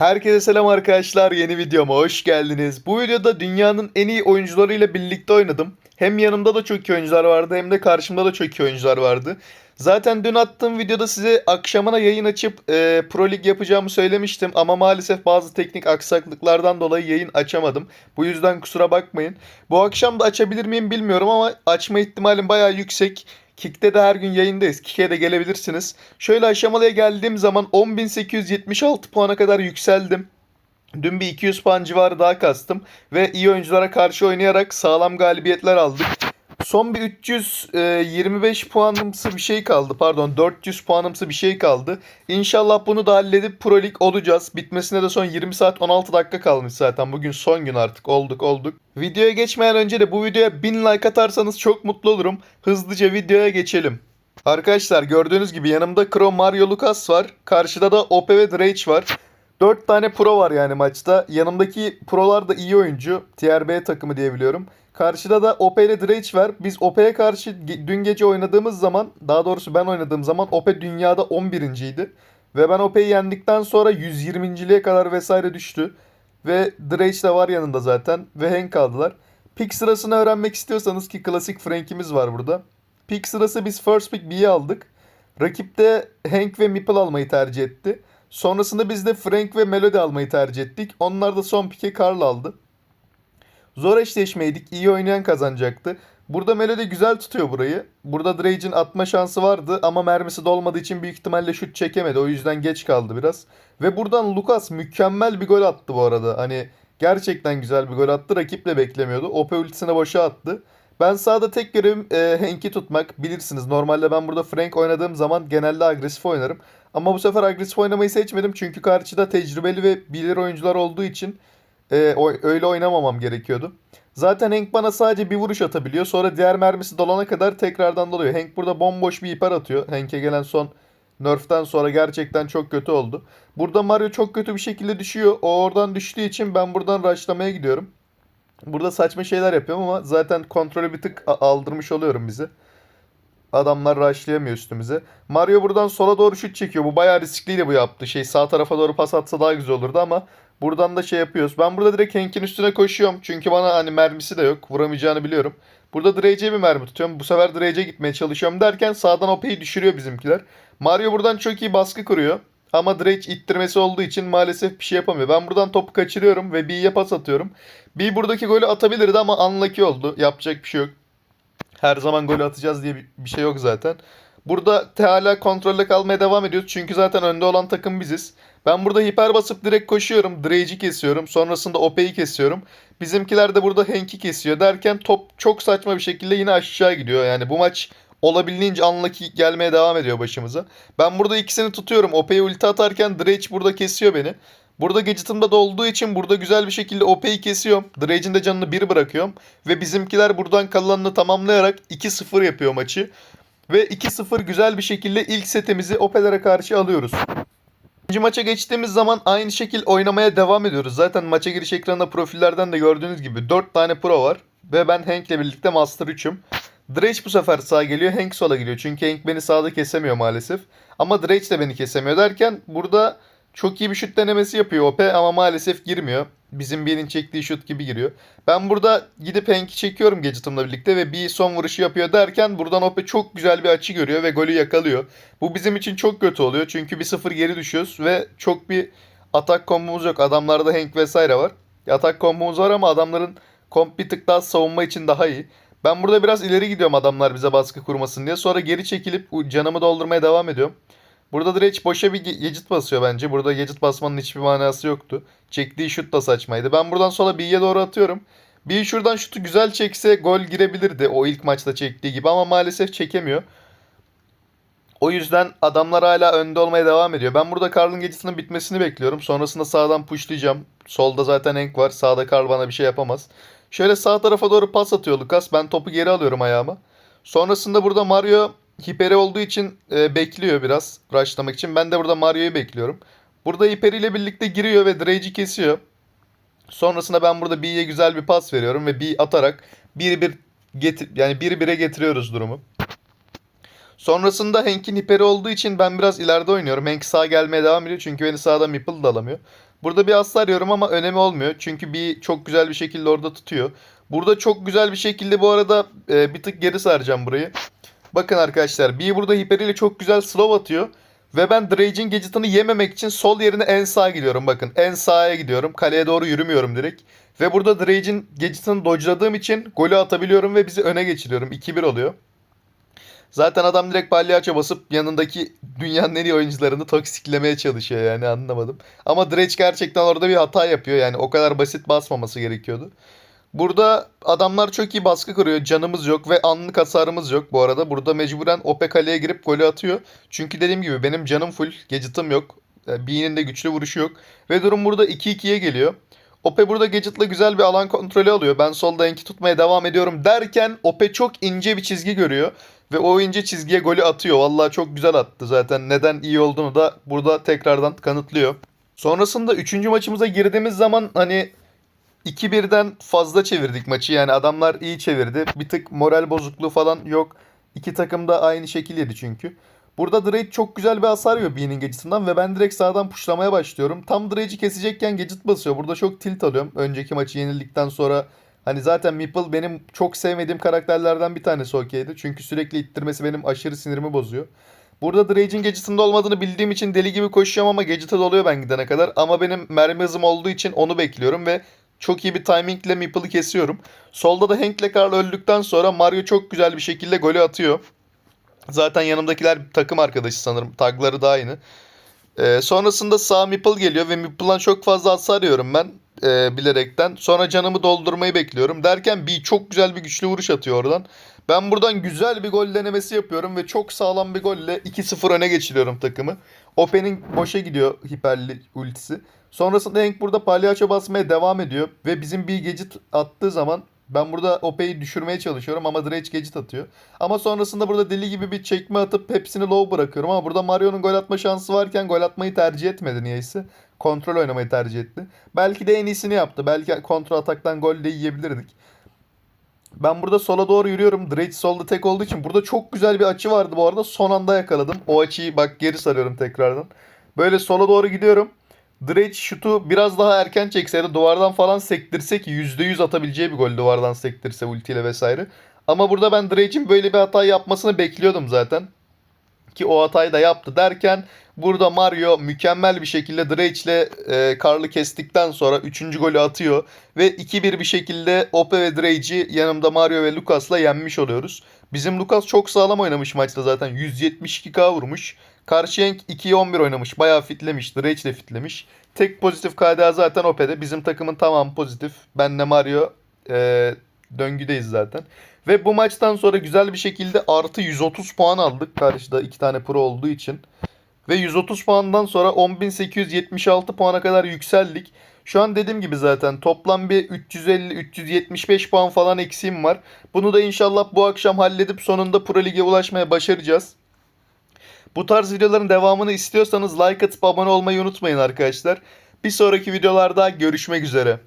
Herkese selam arkadaşlar. Yeni videoma hoş geldiniz. Bu videoda dünyanın en iyi oyuncularıyla birlikte oynadım. Hem yanımda da çok iyi oyuncular vardı hem de karşımda da çok iyi oyuncular vardı. Zaten dün attığım videoda size akşamına yayın açıp e, Pro Lig yapacağımı söylemiştim. Ama maalesef bazı teknik aksaklıklardan dolayı yayın açamadım. Bu yüzden kusura bakmayın. Bu akşam da açabilir miyim bilmiyorum ama açma ihtimalim bayağı yüksek. Kick'te de her gün yayındayız. Kick'e de gelebilirsiniz. Şöyle aşamalıya geldiğim zaman 10.876 puana kadar yükseldim. Dün bir 200 puan civarı daha kastım. Ve iyi oyunculara karşı oynayarak sağlam galibiyetler aldık. Son bir 325 puanımsı bir şey kaldı. Pardon 400 puanımsı bir şey kaldı. İnşallah bunu da halledip Pro Lig olacağız. Bitmesine de son 20 saat 16 dakika kalmış zaten. Bugün son gün artık. Olduk olduk. Videoya geçmeden önce de bu videoya 1000 like atarsanız çok mutlu olurum. Hızlıca videoya geçelim. Arkadaşlar gördüğünüz gibi yanımda Crow Mario Lucas var. Karşıda da OP ve Drake var. 4 tane pro var yani maçta. Yanımdaki prolar da iyi oyuncu. TRB takımı diye biliyorum. Karşıda da OP ile Drake var. Biz OP'ye karşı dün gece oynadığımız zaman, daha doğrusu ben oynadığım zaman OP dünyada 11. idi. Ve ben OP'yi yendikten sonra 120.liğe kadar vesaire düştü. Ve Drake de var yanında zaten. Ve Hank aldılar. Pick sırasını öğrenmek istiyorsanız ki klasik Frank'imiz var burada. Pick sırası biz first pick B'yi aldık. Rakip de Hank ve Meeple almayı tercih etti. Sonrasında biz de Frank ve Melody almayı tercih ettik. Onlar da son pike Carl aldı. Zor eşleşmeydik. İyi oynayan kazanacaktı. Burada Melody güzel tutuyor burayı. Burada Drake'in atma şansı vardı ama mermisi dolmadığı için büyük ihtimalle şut çekemedi. O yüzden geç kaldı biraz. Ve buradan Lucas mükemmel bir gol attı bu arada. Hani gerçekten güzel bir gol attı. Rakip de beklemiyordu. OP ultisine boşa attı. Ben sağda tek görevim e, Hank'i tutmak. Bilirsiniz normalde ben burada Frank oynadığım zaman genelde agresif oynarım. Ama bu sefer agresif oynamayı seçmedim. Çünkü karşıda tecrübeli ve bilir oyuncular olduğu için e, öyle oynamamam gerekiyordu. Zaten Hank bana sadece bir vuruş atabiliyor. Sonra diğer mermisi dolana kadar tekrardan doluyor. Hank burada bomboş bir hiper atıyor. Hank'e gelen son nerf'ten sonra gerçekten çok kötü oldu. Burada Mario çok kötü bir şekilde düşüyor. O oradan düştüğü için ben buradan rushlamaya gidiyorum. Burada saçma şeyler yapıyorum ama zaten kontrolü bir tık aldırmış oluyorum bizi. Adamlar rushlayamıyor üstümüze. Mario buradan sola doğru şut çekiyor. Bu bayağı riskliydi bu yaptığı şey. Sağ tarafa doğru pas atsa daha güzel olurdu ama buradan da şey yapıyoruz. Ben burada direkt Hank'in üstüne koşuyorum. Çünkü bana hani mermisi de yok. Vuramayacağını biliyorum. Burada Drake'e bir mermi tutuyorum. Bu sefer Drake'e gitmeye çalışıyorum derken sağdan OP'yi düşürüyor bizimkiler. Mario buradan çok iyi baskı kuruyor. Ama Drake ittirmesi olduğu için maalesef bir şey yapamıyor. Ben buradan topu kaçırıyorum ve B'ye pas atıyorum. B buradaki golü atabilirdi ama unlucky oldu. Yapacak bir şey yok. Her zaman golü atacağız diye bir- şey yok zaten. Burada hala kontrolle kalmaya devam ediyoruz. Çünkü zaten önde olan takım biziz. Ben burada hiper basıp direkt koşuyorum. Drage'i kesiyorum. Sonrasında OP'yi kesiyorum. Bizimkiler de burada Hank'i kesiyor derken top çok saçma bir şekilde yine aşağı gidiyor. Yani bu maç olabildiğince unlucky gelmeye devam ediyor başımıza. Ben burada ikisini tutuyorum. OP'ye ulti atarken Drage burada kesiyor beni. Burada gadget'ım da olduğu için burada güzel bir şekilde OP'yi kesiyorum. Drage'in de canını bir bırakıyorum. Ve bizimkiler buradan kalanını tamamlayarak 2-0 yapıyor maçı. Ve 2-0 güzel bir şekilde ilk setimizi OP'lere karşı alıyoruz. İkinci maça geçtiğimiz zaman aynı şekil oynamaya devam ediyoruz. Zaten maça giriş ekranında profillerden de gördüğünüz gibi 4 tane pro var. Ve ben Hank'le birlikte Master 3'üm. Drake bu sefer sağa geliyor, Hank sola geliyor. Çünkü Hank beni sağda kesemiyor maalesef. Ama Drake de beni kesemiyor derken burada çok iyi bir şut denemesi yapıyor OP ama maalesef girmiyor. Bizim birinin çektiği şut gibi giriyor. Ben burada gidip Hank'i çekiyorum Gadget'ımla birlikte ve bir son vuruşu yapıyor derken buradan OP çok güzel bir açı görüyor ve golü yakalıyor. Bu bizim için çok kötü oluyor çünkü bir sıfır geri düşüyoruz ve çok bir atak kombomuz yok. Adamlarda Hank vesaire var. Atak kombomuz var ama adamların komp bir tık daha savunma için daha iyi. Ben burada biraz ileri gidiyorum adamlar bize baskı kurmasın diye. Sonra geri çekilip canımı doldurmaya devam ediyorum. Burada Drake boşa bir ge- gadget basıyor bence. Burada gadget basmanın hiçbir manası yoktu. Çektiği şut da saçmaydı. Ben buradan sola B'ye doğru atıyorum. B şuradan şutu güzel çekse gol girebilirdi. O ilk maçta çektiği gibi ama maalesef çekemiyor. O yüzden adamlar hala önde olmaya devam ediyor. Ben burada Karl'ın gecesinin bitmesini bekliyorum. Sonrasında sağdan pushlayacağım. Solda zaten Hank var. Sağda Karl bana bir şey yapamaz. Şöyle sağ tarafa doğru pas atıyor Lucas. Ben topu geri alıyorum ayağıma. Sonrasında burada Mario hiperi olduğu için e, bekliyor biraz rushlamak için. Ben de burada Mario'yu bekliyorum. Burada hiperiyle birlikte giriyor ve Drage'i kesiyor. Sonrasında ben burada B'ye güzel bir pas veriyorum ve B atarak 1-1 getir yani 1-1'e getiriyoruz durumu. Sonrasında Hank'in hiperi olduğu için ben biraz ileride oynuyorum. Hank sağ gelmeye devam ediyor çünkü beni sağda Meeple de alamıyor. Burada bir hasar yiyorum ama önemi olmuyor. Çünkü bir çok güzel bir şekilde orada tutuyor. Burada çok güzel bir şekilde bu arada e, bir tık geri saracağım burayı. Bakın arkadaşlar bir burada hiperiyle çok güzel slow atıyor. Ve ben Drage'in gadget'ını yememek için sol yerine en sağa gidiyorum bakın. En sağa gidiyorum. Kaleye doğru yürümüyorum direkt. Ve burada Drage'in gadget'ını dodge'ladığım için golü atabiliyorum ve bizi öne geçiriyorum. 2-1 oluyor. Zaten adam direkt palyaço basıp yanındaki dünyanın en iyi oyuncularını toksiklemeye çalışıyor yani anlamadım. Ama Drake gerçekten orada bir hata yapıyor yani o kadar basit basmaması gerekiyordu. Burada adamlar çok iyi baskı kuruyor. Canımız yok ve anlık hasarımız yok bu arada. Burada mecburen Ope kaleye girip golü atıyor. Çünkü dediğim gibi benim canım full, gadget'ım yok. E, Bean'in de güçlü vuruşu yok. Ve durum burada 2-2'ye geliyor. Ope burada gadget'la güzel bir alan kontrolü alıyor. Ben solda enki tutmaya devam ediyorum derken Ope çok ince bir çizgi görüyor. Ve o ince çizgiye golü atıyor. Vallahi çok güzel attı zaten. Neden iyi olduğunu da burada tekrardan kanıtlıyor. Sonrasında 3. maçımıza girdiğimiz zaman hani 2-1'den fazla çevirdik maçı. Yani adamlar iyi çevirdi. Bir tık moral bozukluğu falan yok. İki takım da aynı şekil çünkü. Burada Drake çok güzel bir hasar yiyor Bean'in gadget'ından ve ben direkt sağdan puşlamaya başlıyorum. Tam Drake'i kesecekken gadget basıyor. Burada çok tilt alıyorum. Önceki maçı yenildikten sonra hani zaten Meeple benim çok sevmediğim karakterlerden bir tanesi okeydi. Çünkü sürekli ittirmesi benim aşırı sinirimi bozuyor. Burada Drake'in gadget'ında olmadığını bildiğim için deli gibi koşuyorum ama gadget'a doluyor ben gidene kadar. Ama benim mermi hızım olduğu için onu bekliyorum ve çok iyi bir timingle Meeple'ı kesiyorum. Solda da Hank'le Carl öldükten sonra Mario çok güzel bir şekilde golü atıyor. Zaten yanımdakiler takım arkadaşı sanırım. Tagları da aynı. Ee, sonrasında sağ Meeple geliyor ve Meeple'dan çok fazla hasar yiyorum ben e, bilerekten. Sonra canımı doldurmayı bekliyorum. Derken bir çok güzel bir güçlü vuruş atıyor oradan. Ben buradan güzel bir gol denemesi yapıyorum ve çok sağlam bir golle 2-0 öne geçiriyorum takımı. Opening boşa gidiyor hiperli ultisi. Sonrasında Hank burada palyaço basmaya devam ediyor. Ve bizim bir gadget attığı zaman ben burada OP'yi düşürmeye çalışıyorum ama Dredge gadget atıyor. Ama sonrasında burada deli gibi bir çekme atıp hepsini low bırakıyorum. Ama burada Mario'nun gol atma şansı varken gol atmayı tercih etmedi niyeyse. Kontrol oynamayı tercih etti. Belki de en iyisini yaptı. Belki kontrol ataktan gol de yiyebilirdik. Ben burada sola doğru yürüyorum. Dredge solda tek olduğu için burada çok güzel bir açı vardı bu arada. Son anda yakaladım. O açıyı bak geri sarıyorum tekrardan. Böyle sola doğru gidiyorum. Dredge şutu biraz daha erken çekseydi duvardan falan sektirse ki %100 atabileceği bir gol duvardan sektirse ultiyle vesaire. Ama burada ben Dredge'in böyle bir hata yapmasını bekliyordum zaten. Ki o hatayı da yaptı derken burada Mario mükemmel bir şekilde Drake'le e, Karl'ı kestikten sonra 3. golü atıyor. Ve 2-1 bir şekilde Ope ve Drake'i yanımda Mario ve Lucas'la yenmiş oluyoruz. Bizim Lucas çok sağlam oynamış maçta zaten. 172k vurmuş. Karşı Yenk 2'ye 11 oynamış. Bayağı fitlemiş. Drake de fitlemiş. Tek pozitif KDA zaten Ope'de. Bizim takımın tamam pozitif. Benle Mario e, döngüdeyiz zaten. Ve bu maçtan sonra güzel bir şekilde artı 130 puan aldık. Karşıda iki tane pro olduğu için. Ve 130 puandan sonra 10.876 puana kadar yükseldik. Şu an dediğim gibi zaten toplam bir 350-375 puan falan eksiğim var. Bunu da inşallah bu akşam halledip sonunda Pro Lig'e ulaşmaya başaracağız. Bu tarz videoların devamını istiyorsanız like atıp abone olmayı unutmayın arkadaşlar. Bir sonraki videolarda görüşmek üzere.